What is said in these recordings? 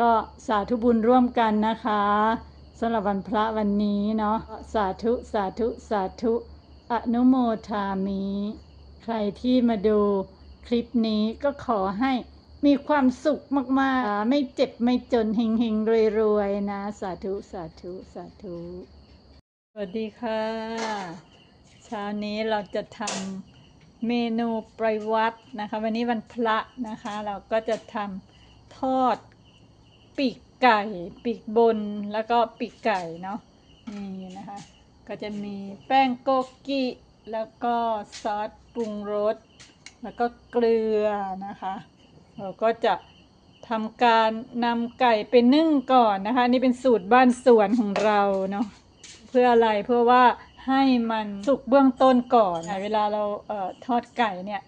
ก็สาธุบุญร่วมกันนะคะสำหรับวันพระวันนี้เนาะสาธุสาธุสาธุอนุโมทามิใครที่มาดูคลิปนี้ก็ขอให้มีความสุขมากๆ ไม่เจ็บไม่จนเฮงเฮงรวยๆนะ สาธุสาธุสาธุ สวัสดีค่ะเช้านี้เราจะทำเมนูปรยวัดนะคะ วันนี้วันพระนะคะ เราก็จะทำทอด ปีกไก่ ปีกบนแล้วก็ปีกไก่เนาะนี่นะคะ ก็จะมีแป้งโกกิแล้วก็ซอสปรุงรสแล้วก็เกลือนะคะเราก็จะทำการนำไก่ไปนึ่งก่อนนะคะ นี่เป็นสูตรบ้านสวนของเราเนาะเพื่ออะไรเพื่อว่าให้มันสุกเบื้องต้นก่อน เวลาเราเออทอดไก่เนี่ย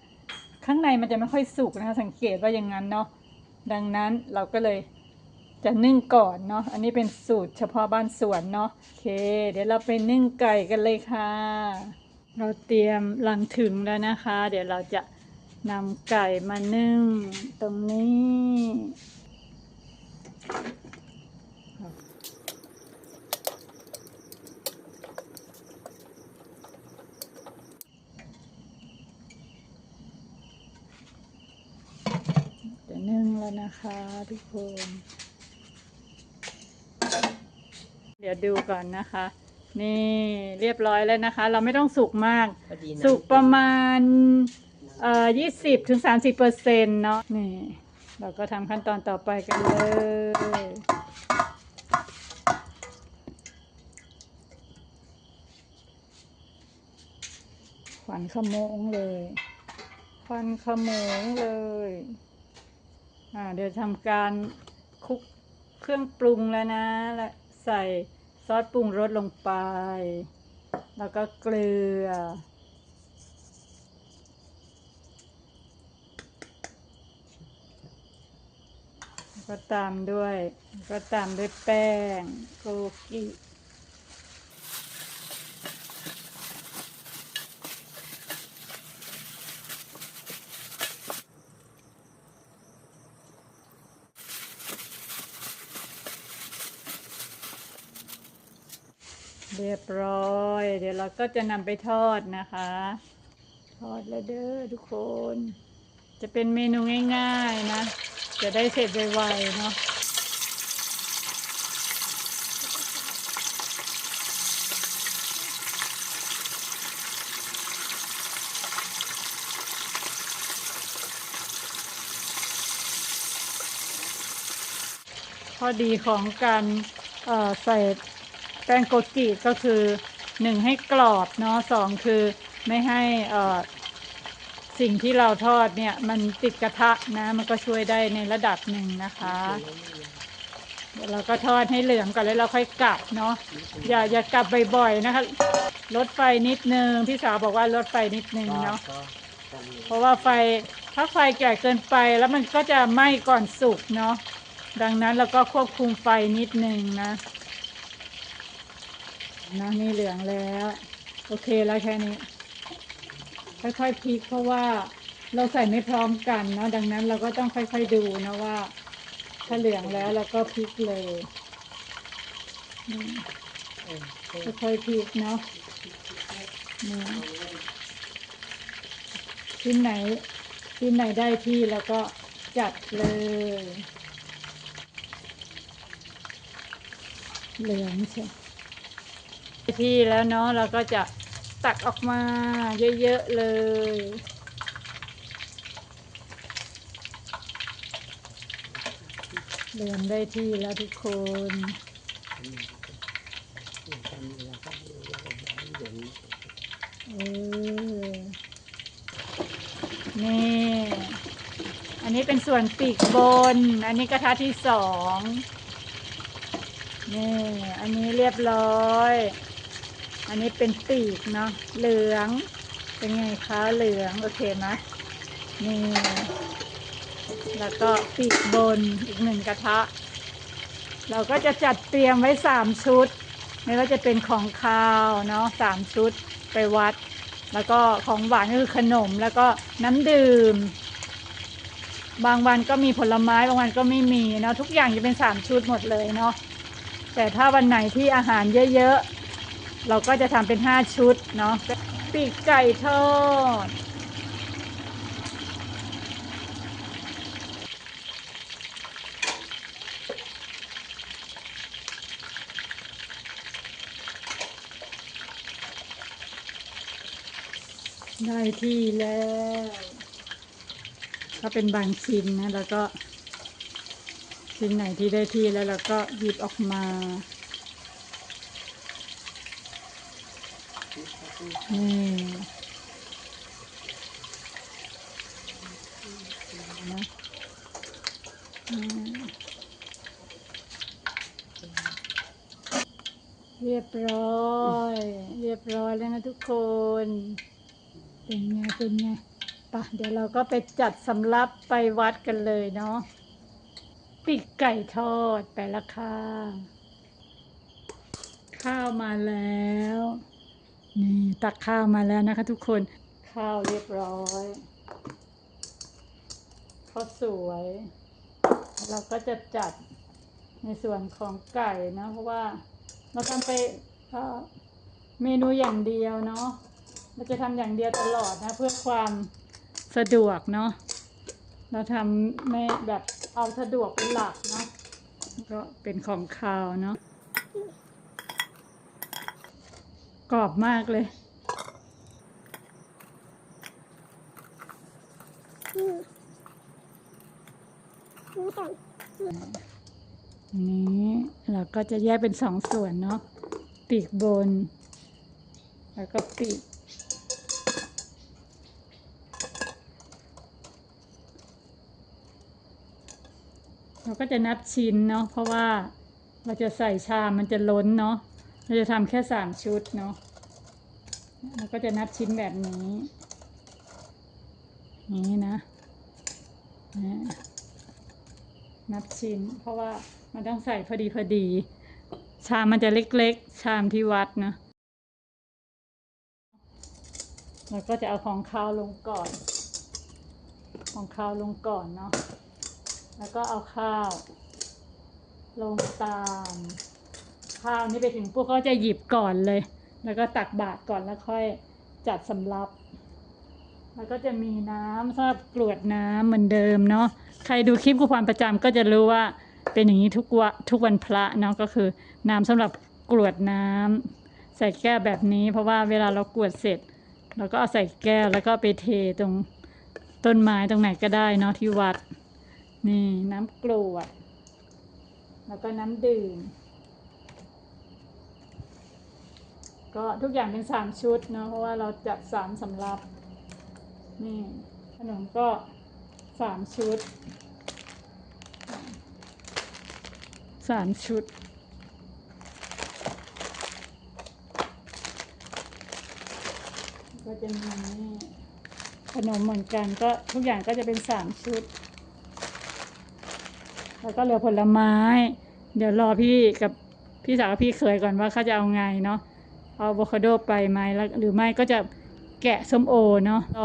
ข้างในมันจะไม่ค่อยสุกนะคะ สังเกตว่าอย่างนั้นเนาะดังนั้นเราก็เลย จะนึ่งก่อนเนาะ อันนี้เป็นสูตรเฉพาะบ้านสวนเนาะ โอเค เดี๋ยวเราไปนึ่งไก่กันเลยค่ะ เราเตรียมลังถึงแล้วนะคะ เดี๋ยวเราจะนำไก่มานึ่งตรงนี้จะนึ่งแล้วนะคะทุกคน เดี๋ยวดูก่อนนะคะ นี่เรียบร้อยแล้วนะคะ เราไม่ต้องสุกมาก พอดีนะสุกประมาณเอ่อยี่สิบถึงสามสิบเปอร์เซ็นต์เนาะนี่ เราก็ทำขั้นตอนต่อไปกันเลย ควันขโมงเลย ควันขโมงเลย อ่าเดี๋ยวทำการคลุกเครื่องปรุงแล้วนะและใส่ ซอสปรุงรสลงไป แล้วก็เกลือแล้วก็ตามด้วยแล้วก็ตามด้วยแป้งโกกิ เรียบร้อย เดี๋ยวเราก็จะนำไปทอดนะคะ ทอดแล้วเด้อทุกคน จะเป็นเมนูง่าย ๆนะ จะได้เสร็จไวๆเนาะข้อดีของการใส่ แป้งโกกิก็คือหนึ่งให้กรอบเนาะสองคือไม่ให้สิ่งที่เราทอดเนี่ย มันติดกระทะนะ มันก็ช่วยได้ในระดับหนึ่งนะคะ เดี๋ยวเราก็ทอดให้เหลืองก่อนแล้วเราค่อยกลับเนาะอย่าอย่ากลับบ่อยๆนะคะลดไฟนิดนึงพี่สาวบอกว่าลดไฟนิดนึงเนาะเพราะว่าไฟถ้าไฟแก่เกินไปแล้วมันก็จะไหม้ก่อนสุกเนาะดังนั้นเราก็ควบคุมไฟนิดนึงนะ นะนี่เหลืองแล้ว โอเคแล้วแค่นี้ ค่อยๆพลิกเพราะว่าเราใส่ไม่พร้อมกันเนาะดังนั้นเราก็ต้องค่อย ๆดูนะว่า ถ้าเหลืองแล้วเราก็พลิกเลยค่อยๆพลิกเนาะชิ้นไหนชิ้นไหนได้ที่แล้วก็จัดเลย เหลืองใช่ ที่แล้วเนาะเราก็จะตักออกมาเยอะๆเลยเหลืองได้ที่แล้วทุกคนเออนี่ อันนี้เป็นส่วนปีกบน อันนี้กระทะที่สองนี่ อันนี้เรียบร้อย อันนี้เป็นปีกเนาะ เหลือง เป็นไงคะเหลือง โอเคไหมนี่ แล้วก็ปีกบนอีกหนึ่งกระทะ เราก็จะจัดเตรียมไว้สามชุด ไม่ว่าจะเป็นของคาวเนาะสามชุดไปวัด แล้วก็ของหวานก็คือขนม แล้วก็น้ำดื่ม บางวันก็มีผลไม้ บางวันก็ไม่มีเนาะ ทุกอย่างจะเป็นสามชุดหมดเลยเนาะ แต่ถ้าวันไหนที่อาหารเยอะๆ เราก็จะทำเป็นห้าชุดเนาะปีกไก่ทอดได้ที่แล้วก็เป็นบางชิ้นนะ แล้วก็ชิ้นไหนที่ได้ที่แล้วเราก็หยิบออกมา นี่นะ อืมเรียบร้อย เรียบร้อยแล้วนะทุกคน เป็นไง เป็นไงปะเดี๋ยวเราก็ไปจัดสำรับไปวัดกันเลยเนาะปีกไก่ทอดไปละค่ะ ข้าวมาแล้ว นี่ตักข้าวมาแล้วนะคะทุกคน ข้าวเรียบร้อยข้าวสวย เราก็จะจัดในส่วนของไก่นะ เพราะว่าเราทำไปเอ่อเมนูอย่างเดียวเนาะเราจะทำอย่างเดียวตลอดนะ เพื่อความสะดวกเนาะเราทำไม่แบบเอาสะดวกเป็นหลักเนาะก็เป็นของคาวเนาะ กรอบมากเลยนี้เราก็จะแยกเป็นสองส่วนเนาะปีกบน แล้วก็ปีกเราก็จะนับชิ้นเนาะเพราะว่าเราจะใส่ชามมันจะล้นเนาะ เราจะทำแค่สามชุดเนาะเราก็จะนับชิ้นแบบนี้นี้นะ นับชิ้น เพราะว่ามันต้องใส่พอดีพอดี ชามมันจะเล็กๆ ชามที่วัดนะเราก็จะเอาของข้าวลงก่อน ของข้าวลงก่อนเนาะ แล้วก็เอาข้าว ลงตาม ข้าวนี่ไปถึงพวกเขาจะหยิบก่อนเลย แล้วก็ตักบาตรก่อนแล้วค่อยจัดสำรับ แล้วก็จะมีน้ำสำหรับกรวดน้ำเหมือนเดิมเนาะใครดูคลิปกูพรประจำก็จะรู้ว่าเป็นอย่างนี้ทุกวันทุกวันพระเนาะก็คือน้ำสำหรับกรวดน้ำใส่แก้วแบบนี้ เพราะว่าเวลาเรากรวดเสร็จเราก็เอาใส่แก้วแล้วก็ไปเทตรงต้นไม้ตรงไหนก็ได้เนาะที่วัด นี่น้ำกรวด แล้วก็น้ำดื่ม ก็ทุกอย่างเป็นสามชุดเนาะเพราะว่าเราจัดสามสำรับนี่ขนมก็สามชุดสามชุด ก็จะมีขนมเหมือนกันก็ทุกอย่างก็จะเป็นสามชุด แล้วก็เหลือผลไม้ เดี๋ยวรอพี่กับพี่สาวพี่เคยก่อนว่าเขาจะเอาไงเนาะ อาอะโวคาโดไปไหมแล้วหรือไม่ก็จะแกะส้มโอเนาะรอ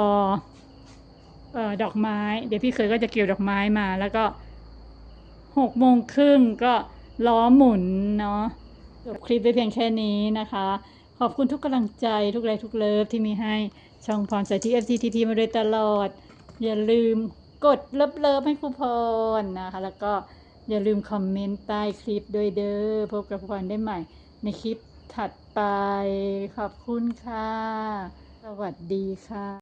เอ่อดอกไม้ เดี๋ยวพี่เคยก็จะเกี่ยวดอกไม้มา แล้วก็หกโมงครึ่งก็ล้อหมุนเนาะจบคลิปไปเพียงแค่นี้นะคะ ขอบคุณทุกกำลังใจทุกไลค์ทุกเลิฟที่มีให้ช่องพรใส่ที่ FCTT มาโดยตลอด อย่าลืมกดเลิฟเลิฟให้ครูพรนะคะ แล้วก็อย่าลืมคอมเมนต์ใต้คลิปด้วยเด้อพบกับครูพรได้ใหม่ในคลิป ถัดไป ขอบคุณค่ะ สวัสดีค่ะ